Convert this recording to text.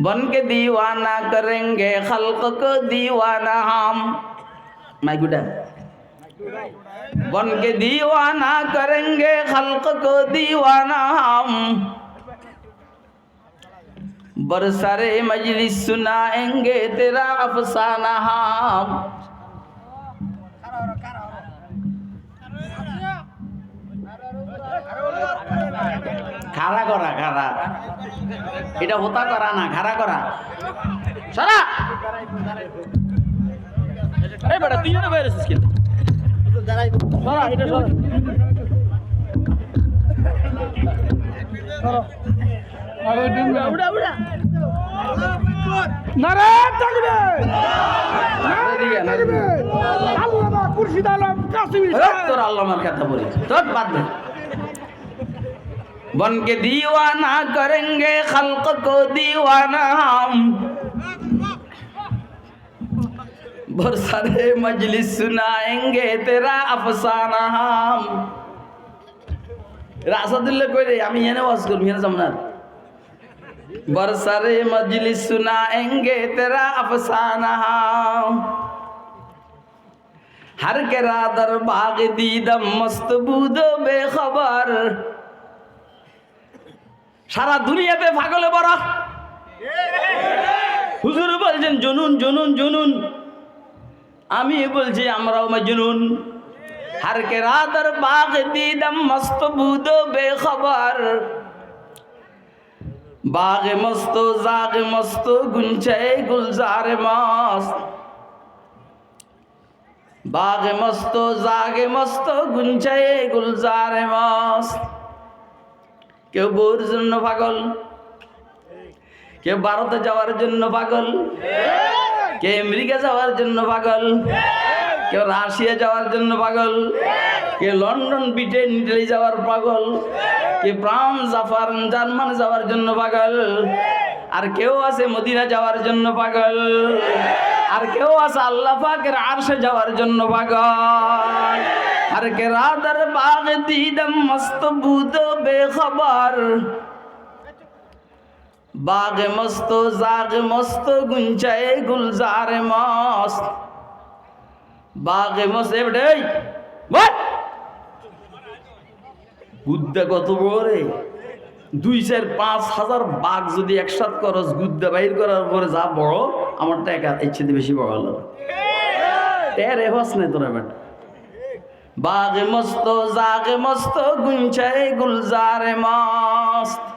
बन के दीवाना करेंगे खलक को दीवाना हम। माई गुडा बन के दीवाना करेंगे खलक को दीवाना हम। बरसारे मजलिस सुनाएँगे तेरा अफसाना हम। খাড়া করা খাড়া। এটা হতা করা না খাড়া করা। সারা! এই বেটা তুই না বাইরে স্কিল সারা এটা তোর আল্লামার কথা বলি। তোর বাদ দে। बन के दीवाना करेंगे खल्क को दीवाना हम बरसारे मजलिस सुनाएंगे तेरा अफसाना हम রাসাদুল্লাহ কই রে আমি এনে ওয়াজ করবি এনে জামনার बरसारे मजलिस सुनाएंगे तेरा अफसाना हम हर के रादर बाग दीदम मस्त बुदो बेखबर সারা দুনিয়াতে পাগলে বড়। হুজুর বলছেন, জুনুন জুনুন জুনুন। আমি বলছি, আমরাও মাজনুন। হার কে রাত রাতর বাগ দিদম মস্ত বুদো বেখবর। বাগ মস্ত, জাগ মস্ত গুঞ্জে গুলজার মস্ত। বাগ মস্ত, জাগ মস্ত গুঞ্জে গুলজার মস্ত। কেউ বউর জন্য পাগল? কেউ ভারতে যাওয়ার জন্য পাগল? কেউ আমেরিকা যাওয়ার জন্য পাগল? কেউ রাশিয়া যাওয়ার জন্য পাগল? কেউ লন্ডন, ব্রিটেন, ইটালি যাওয়ার পাগল? কে ফ্রান্স, জাপান, জার্মান যাওয়ার জন্য পাগল? আর কেউ আছে মদিনা যাওয়ার জন্য পাগল? আর কেউ আছে আল্লাহ পাকের আরশে যাওয়ার জন্য পাগল আর কে রাদার বাগ দিদম মস্ত বুদ বেখবর। বাগ মস্ত, জাগ মস্ত গুঞ্চায় গুলজার মস্ত। বাগে মস্ত বল। গুদ্দা কত বড় রে? দুই চার পাঁচ হাজার বাঘ যদি একসাথ করস গুদ্দা বাহির করার পরে যা বড় আমারটা একা ইচ্ছে বেশি বড় হলো। টের হস নেই তোরা ব্যাট বাঘ মস্ত জাগে মস্ত গুঞ্চায় গুলজারে মস্ত।